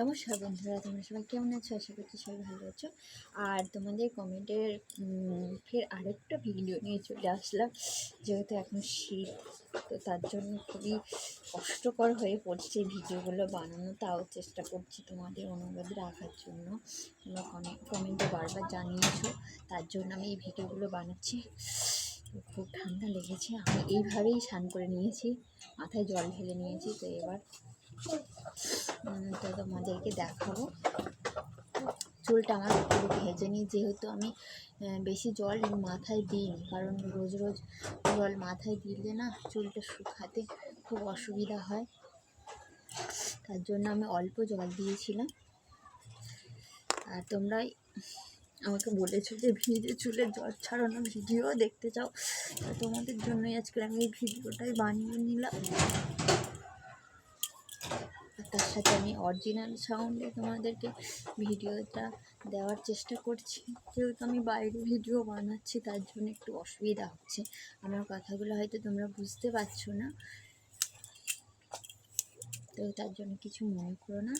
নমস্কার বন্ধুরা, তোমরা সবাই কেমন আছো? আশা করছি সবাই ভালো আছো। আর তোমাদের কমেন্টের ফের আরেকটা ভিডিও নিয়ে চলে আসলাম। যেহেতু এখন শীত, তো তার জন্য খুবই কষ্টকর হয়ে পড়ছে ভিডিওগুলো বানানো। তাও চেষ্টা করছি তোমাদের অনুরোধ রাখার জন্য। তোমরা কমেন্টে বারবার জানিয়েছো, তার জন্য আমি এই ভিডিওগুলো বানাচ্ছি। খুব ঠান্ডা লেগেছে। আমি এইভাবেই স্নান করে নিয়েছি। মাথায় জল ঢেলে নিয়েছি, তো এবার তোমাদেরকে দেখাবো। চুলটা আমার পুরো ভেজে নিই, যেহেতু আমি বেশি জল মাথায় দিইনি, কারণ রোজ রোজ জল মাথায় দিলে না চুলটা শুকাতে খুব অসুবিধা হয়। তার জন্য আমি অল্প জল দিয়েছিলাম। আর তোমরা আমাকে বলেছ যে ভিজে চুলে জল ছাড়ানো ভিডিও দেখতে চাও তোমাদের জন্যই আজকে আমি এই ভিডিওটাই বানিয়ে নিলাম। তার সাথে আমি অরিজিনাল সাউন্ডে তোমাদেরকে ভিডিওটা দেওয়ার চেষ্টা করছি। যেহেতু আমি বাইরে ভিডিও বানাচ্ছি, তার জন্য একটু অসুবিধা হচ্ছে। আমার কথাগুলো হয়তো তোমরা বুঝতে পারছ না। তো তার জন্য কিছু মনে করো না।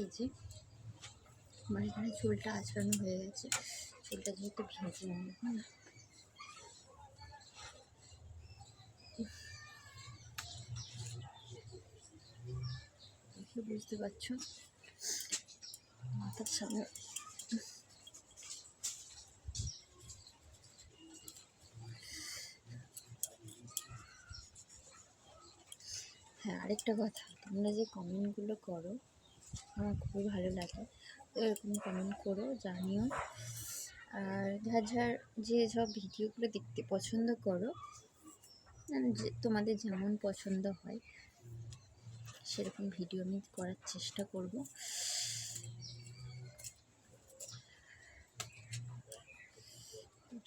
এই যে, আমার এখানে চুলটা আঁচড়ানো হয়ে গেছে। চুলটা যেহেতু ভেজে নেব হ্যাঁ বুঝতে পারছ? মাথার সামনে। হ্যাঁ আরেকটা কথা, তোমরা যে কমেন্টগুলো করো আমার খুবই ভালো লাগে। তো এরকম কমেন্ট করো, জানিও। আর যার যার যে সব ভিডিওগুলো দেখতে পছন্দ করো তোমাদের যেমন পছন্দ হয়, সেরকম ভিডিও আমি করার চেষ্টা করব।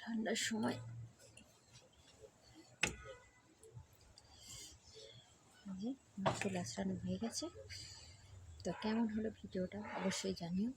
ঠান্ডার সময়। চুল আঁচড়ানো হয়ে গেছে। তো কেমন হলো ভিডিওটা অবশ্যই জানিও।